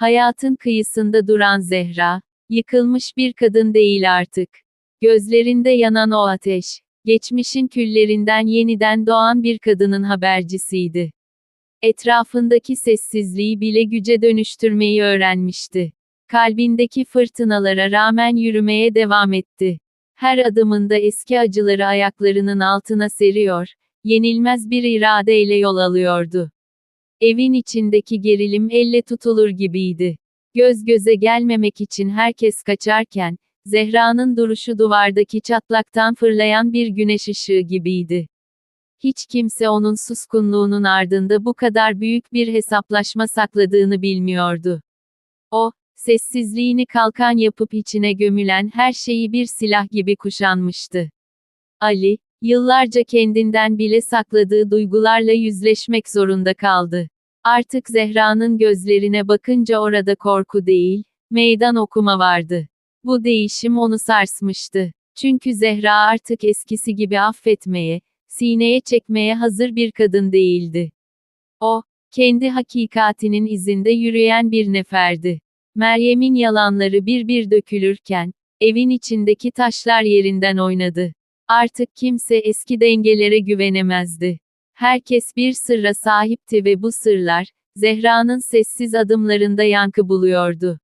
Hayatın kıyısında duran Zehra, yıkılmış bir kadın değil artık. Gözlerinde yanan o ateş, geçmişin küllerinden yeniden doğan bir kadının habercisiydi. Etrafındaki sessizliği bile güce dönüştürmeyi öğrenmişti. Kalbindeki fırtınalara rağmen yürümeye devam etti. Her adımında eski acıları ayaklarının altına seriyor, yenilmez bir iradeyle yol alıyordu. Evin içindeki gerilim elle tutulur gibiydi. Göz göze gelmemek için herkes kaçarken, Zehra'nın duruşu duvardaki çatlaktan fırlayan bir güneş ışığı gibiydi. Hiç kimse onun suskunluğunun ardında bu kadar büyük bir hesaplaşma sakladığını bilmiyordu. O, sessizliğini kalkan yapıp içine gömülen her şeyi bir silah gibi kuşanmıştı. Ali, yıllarca kendinden bile sakladığı duygularla yüzleşmek zorunda kaldı. Artık Zehra'nın gözlerine bakınca orada korku değil, meydan okuma vardı. Bu değişim onu sarsmıştı. Çünkü Zehra artık eskisi gibi affetmeye, sineye çekmeye hazır bir kadın değildi. O, kendi hakikatinin izinde yürüyen bir neferdi. Meryem'in yalanları bir bir dökülürken, evin içindeki taşlar yerinden oynadı. Artık kimse eski dengelere güvenemezdi. Herkes bir sırra sahipti ve bu sırlar, Zehra'nın sessiz adımlarında yankı buluyordu.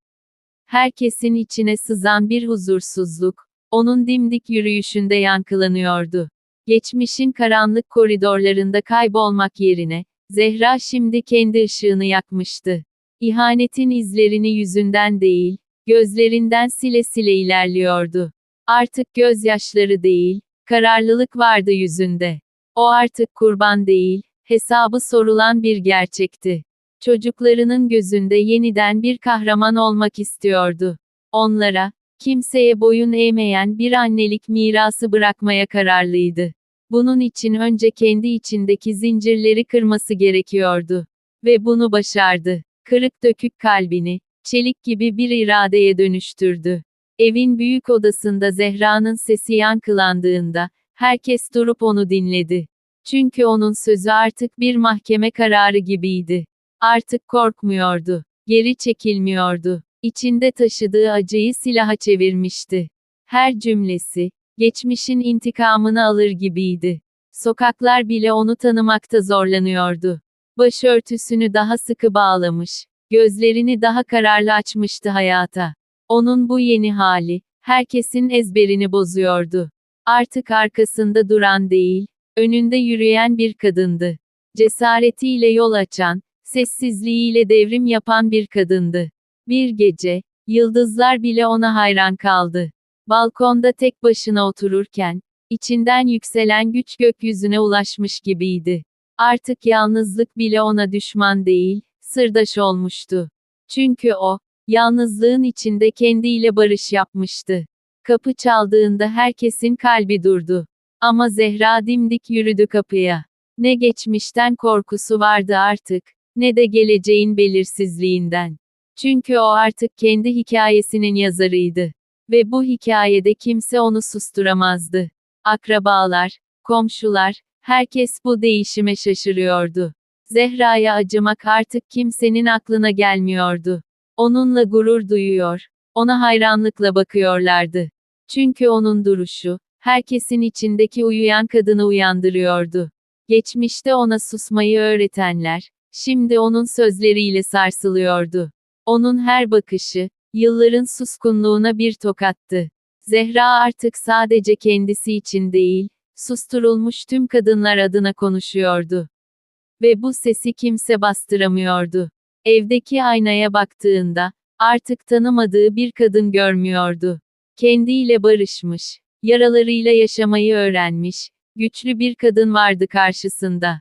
Herkesin içine sızan bir huzursuzluk, onun dimdik yürüyüşünde yankılanıyordu. Geçmişin karanlık koridorlarında kaybolmak yerine, Zehra şimdi kendi ışığını yakmıştı. İhanetin izlerini yüzünden değil, gözlerinden sile sile ilerliyordu. Artık gözyaşları değil, kararlılık vardı yüzünde. O artık kurban değil, hesabı sorulan bir gerçekti. Çocuklarının gözünde yeniden bir kahraman olmak istiyordu. Onlara, kimseye boyun eğmeyen bir annelik mirası bırakmaya kararlıydı. Bunun için önce kendi içindeki zincirleri kırması gerekiyordu. Ve bunu başardı. Kırık dökük kalbini, çelik gibi bir iradeye dönüştürdü. Evin büyük odasında Zehra'nın sesi yankılandığında, herkes durup onu dinledi. Çünkü onun sözü artık bir mahkeme kararı gibiydi. Artık korkmuyordu. Geri çekilmiyordu. İçinde taşıdığı acıyı silaha çevirmişti. Her cümlesi, geçmişin intikamını alır gibiydi. Sokaklar bile onu tanımakta zorlanıyordu. Başörtüsünü daha sıkı bağlamış, gözlerini daha kararlı açmıştı hayata. Onun bu yeni hali, herkesin ezberini bozuyordu. Artık arkasında duran değil, önünde yürüyen bir kadındı. Cesaretiyle yol açan, sessizliğiyle devrim yapan bir kadındı. Bir gece, yıldızlar bile ona hayran kaldı. Balkonda tek başına otururken, içinden yükselen güç gökyüzüne ulaşmış gibiydi. Artık yalnızlık bile ona düşman değil, sırdaş olmuştu. Çünkü o, yalnızlığın içinde kendiyle barış yapmıştı. Kapı çaldığında herkesin kalbi durdu. Ama Zehra dimdik yürüdü kapıya. Ne geçmişten korkusu vardı artık, ne de geleceğin belirsizliğinden. Çünkü o artık kendi hikayesinin yazarıydı. Ve bu hikayede kimse onu susturamazdı. Akrabalar, komşular, herkes bu değişime şaşırıyordu. Zehra'ya acımak artık kimsenin aklına gelmiyordu. Onunla gurur duyuyor, ona hayranlıkla bakıyorlardı. Çünkü onun duruşu, herkesin içindeki uyuyan kadını uyandırıyordu. Geçmişte ona susmayı öğretenler, şimdi onun sözleriyle sarsılıyordu. Onun her bakışı, yılların suskunluğuna bir tokattı. Zehra artık sadece kendisi için değil, susturulmuş tüm kadınlar adına konuşuyordu. Ve bu sesi kimse bastıramıyordu. Evdeki aynaya baktığında, artık tanımadığı bir kadın görmüyordu. Kendiyle barışmış, yaralarıyla yaşamayı öğrenmiş, güçlü bir kadın vardı karşısında.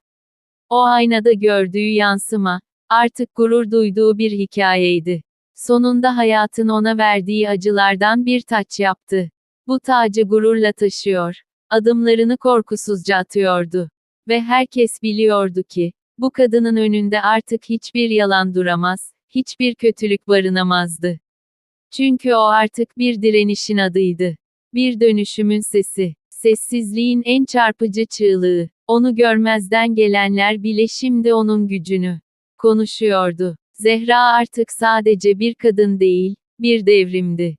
O aynada gördüğü yansıma, artık gurur duyduğu bir hikayeydi. Sonunda hayatın ona verdiği acılardan bir taç yaptı. Bu tacı gururla taşıyor. Adımlarını korkusuzca atıyordu. Ve herkes biliyordu ki, bu kadının önünde artık hiçbir yalan duramaz, hiçbir kötülük barınamazdı. Çünkü o artık bir direnişin adıydı. Bir dönüşümün sesi. Sessizliğin en çarpıcı çığlığı. Onu görmezden gelenler bile şimdi onun gücünü konuşuyordu. Zehra artık sadece bir kadın değil, bir devrimdi.